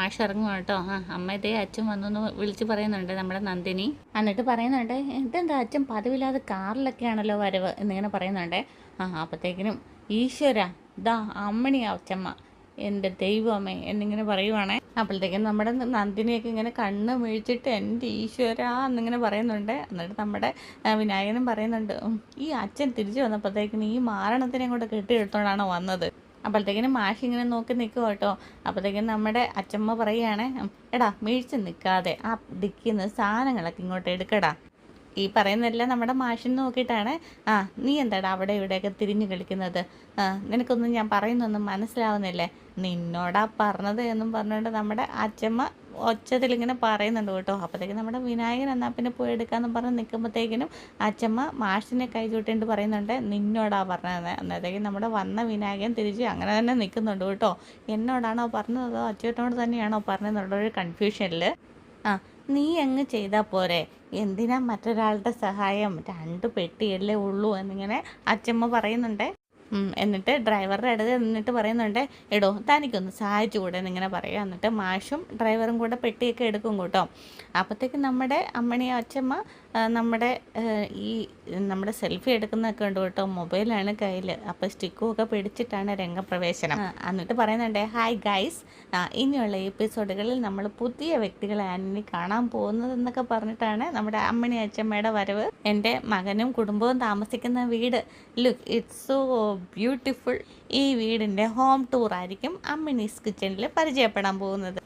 മാഷ് ഇറങ്ങും കേട്ടോ. ആ അമ്മ ഇതേ അച്ഛൻ വന്നു വിളിച്ച് പറയുന്നുണ്ട് നമ്മുടെ നന്ദിനി. എന്നിട്ട് പറയുന്നുണ്ട് ഇതെന്താ അച്ഛൻ പതിവില്ലാതെ കാറിലൊക്കെയാണല്ലോ വരവ്? എന്നിങ്ങനെ പറയുന്നുണ്ട്. ആ അപ്പോഴത്തേക്കിനും ഈശ്വര ദാ അമ്മണി അച്ഛമ്മ. എന്റെ ദൈവമേ എന്നിങ്ങനെ പറയുവാണേ. അപ്പോഴത്തേക്കും നമ്മുടെ നന്ദിനിയൊക്കെ ഇങ്ങനെ കണ്ണ് വീഴ്ചിട്ട് എന്റെ ഈശ്വര എന്നിങ്ങനെ പറയുന്നുണ്ട്. എന്നിട്ട് നമ്മുടെ വിനായകനും പറയുന്നുണ്ട് ഈ അച്ഛൻ തിരിച്ചു വന്നപ്പോഴത്തേക്കിനും ഈ മാരണത്തിനെ കൂടെ കെട്ടിയെടുത്തോണ്ടാണോ വന്നത്. അപ്പോഴത്തേക്കിനും മാഷി ഇങ്ങനെ നോക്കി നിൽക്കും കേട്ടോ. അപ്പോഴത്തേക്കും നമ്മുടെ അച്ഛമ്മ പറയുകയാണേ എടാ വീഴ്ച നിൽക്കാതെ ആ ഡിക്കുന്ന സാധനങ്ങളൊക്കെ ഇങ്ങോട്ട് എടുക്കടാ. ഈ പറയുന്നതെല്ലാം നമ്മുടെ മാഷിനെ നോക്കിയിട്ടാണ്. ആ നീ എന്താടാ അവിടെ ഇവിടെയൊക്കെ തിരിഞ്ഞു കളിക്കുന്നത്? ആ നിനക്കൊന്നും ഞാൻ പറയുന്നൊന്നും മനസ്സിലാവുന്നില്ലേ? നിന്നോടാ പറഞ്ഞത് എന്നും പറഞ്ഞുകൊണ്ട് നമ്മുടെ അച്ഛമ്മ ഒച്ചത്തിൽ ഇങ്ങനെ പറയുന്നുണ്ട് കേട്ടോ. അപ്പോഴത്തേക്കും നമ്മുടെ വിനായകൻ എന്നാൽ പിന്നെ പോയി എടുക്കാമെന്ന് പറഞ്ഞ് നിൽക്കുമ്പോഴത്തേക്കിനും അച്ഛമ്മ മാഷിനെ കൈ ചൂട്ടിട്ട് പറയുന്നുണ്ട് നിന്നോടാ പറഞ്ഞത് അന്നേരത്തേക്കും നമ്മുടെ വന്ന വിനായകൻ തിരിച്ച് അങ്ങനെ തന്നെ നിൽക്കുന്നുണ്ട് കേട്ടോ. എന്നോടാണോ പറഞ്ഞത്? അതോ അച്ഛനോട് തന്നെയാണോ പറഞ്ഞതെന്നുള്ളൊരു കൺഫ്യൂഷനിൽ ആ നീ അങ്ങ് ചെയ്താൽ പോരെ. എന്തിനാ മറ്റൊരാളുടെ സഹായം? രണ്ട് പെട്ടിയല്ലേ ഉള്ളൂ എന്നിങ്ങനെ അച്ഛമ്മ പറയുന്നുണ്ട്. എന്നിട്ട് ഡ്രൈവറുടെ അടുത്ത് എന്നിട്ട് പറയുന്നുണ്ട് എടോ തനിക്കൊന്ന് സഹായിച്ചു കൂടെ എന്നിങ്ങനെ പറയുക. എന്നിട്ട് മാഷും ഡ്രൈവറും കൂടെ പെട്ടിയൊക്കെ എടുക്കും കേട്ടോ. അപ്പോഴത്തേക്ക് നമ്മുടെ അമ്മണി അച്ഛമ്മ നമ്മുടെ ഈ നമ്മുടെ സെൽഫി എടുക്കുന്നതൊക്കെ ഉണ്ട് കേട്ടോ. മൊബൈലാണ് കയ്യിൽ അപ്പോൾ സ്റ്റിക്കും ഒക്കെ പിടിച്ചിട്ടാണ് രംഗപ്രവേശനം. എന്നിട്ട് പറയുന്നുണ്ട് ഹായ് ഗൈസ് ഇനിയുള്ള എപ്പിസോഡുകളിൽ നമ്മൾ പുതിയ വ്യക്തികളെ ഇനി കാണാൻ പോകുന്നത് എന്നൊക്കെ പറഞ്ഞിട്ടാണ് നമ്മുടെ അമ്മണി അച്ഛമ്മയുടെ വരവ്. എന്റെ മകനും കുടുംബവും താമസിക്കുന്ന വീട്. ലുക്ക് ഇറ്റ്സ് സോ ബ്യൂട്ടിഫുൾ ഈ വീടിന്റെ ഹോം ടൂർ ആയിരിക്കും അമ്മിനീസ് കിച്ചണിൽ പരിചയപ്പെടാൻ പോകുന്നത്.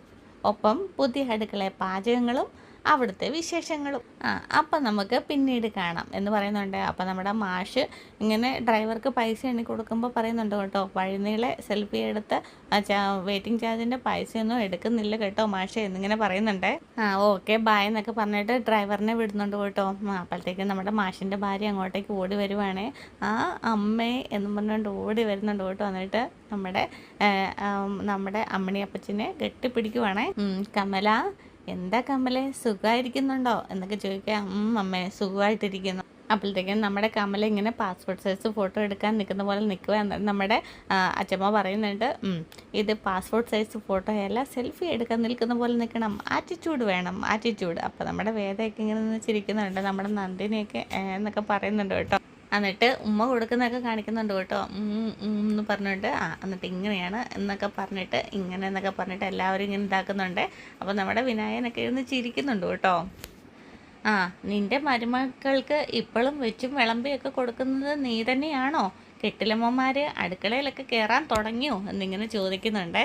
ഒപ്പം പുതിയ അടുക്കള പാചകങ്ങളും അവിടുത്തെ വിശേഷങ്ങളും. ആ അപ്പം നമുക്ക് പിന്നീട് കാണാം. എന്ന് പറയുന്നുണ്ട്. അപ്പം നമ്മുടെ മാഷ് ഇങ്ങനെ ഡ്രൈവർക്ക് പൈസ എണ്ണി കൊടുക്കുമ്പോൾ പറയുന്നുണ്ട് കേട്ടോ വഴിനീളെ സെൽഫി എടുത്ത് വെയിറ്റിംഗ് ചാർജിന്റെ പൈസയൊന്നും എടുക്കുന്നില്ല കേട്ടോ മാഷ് എന്നിങ്ങനെ പറയുന്നുണ്ട്. ആ ഓക്കെ ബായ് എന്നൊക്കെ പറഞ്ഞിട്ട് ഡ്രൈവറിനെ വിടുന്നുണ്ട് കേട്ടോ. അപ്പോഴത്തേക്കും നമ്മുടെ മാഷിന്റെ ഭാര്യ അങ്ങോട്ടേക്ക് ഓടി വരുവാണേ. ആ അമ്മേ എന്ന് പറഞ്ഞുകൊണ്ട് ഓടി വരുന്നുണ്ട് കേട്ടോ. എന്നിട്ട് നമ്മുടെ നമ്മുടെ അമ്മണി അപ്പച്ചനെ കെട്ടിപ്പിടിക്കുവാണേ കമല എന്താ കമലെ സുഖമായിരിക്കുന്നുണ്ടോ എന്നൊക്കെ ചോദിക്കാം അമ്മേ സുഖമായിട്ടിരിക്കുന്നു. അപ്പോഴത്തേക്കും നമ്മുടെ കമല ഇങ്ങനെ പാസ്പോർട്ട് സൈസ് ഫോട്ടോ എടുക്കാൻ നിൽക്കുന്ന പോലെ നിൽക്കുക എന്നിട്ട് നമ്മുടെ അച്ഛമ്മ പറയുന്നുണ്ട് ഇത് പാസ്പോർട്ട് സൈസ് ഫോട്ടോ അല്ല സെൽഫി എടുക്കാൻ നിൽക്കുന്ന പോലെ നിൽക്കണം. ആറ്റിറ്റ്യൂഡ് വേണം ആറ്റിറ്റ്യൂഡ് അപ്പോൾ നമ്മുടെ വേദയൊക്കെ ഇങ്ങനെ ചിരിക്കുന്നുണ്ട് നമ്മുടെ നന്ദിനിയൊക്കെ എന്നൊക്കെ പറയുന്നുണ്ട് കേട്ടോ. എന്നിട്ട് ഉമ്മ കൊടുക്കുന്നതൊക്കെ കാണിക്കുന്നുണ്ട് കേട്ടോ. എന്ന് പറഞ്ഞിട്ട് ആ എന്നിട്ട് ഇങ്ങനെയാണ് എന്നൊക്കെ പറഞ്ഞിട്ട് ഇങ്ങനെ എന്നൊക്കെ പറഞ്ഞിട്ട് എല്ലാവരും ഇങ്ങനെ ഇതാക്കുന്നുണ്ട്. അപ്പോൾ നമ്മുടെ വിനായകനൊക്കെ ഇരുന്ന് ചിരിക്കുന്നുണ്ട് കേട്ടോ. ആ നിന്റെ മരുമക്കൾക്ക് ഇപ്പോഴും വെച്ചും വിളമ്പിയൊക്കെ കൊടുക്കുന്നത് നീ തന്നെയാണോ? കെട്ടിലമ്മമാർ അടുക്കളയിലൊക്കെ കയറാൻ തുടങ്ങിയോ? എന്നിങ്ങനെ ചോദിക്കുന്നുണ്ട്.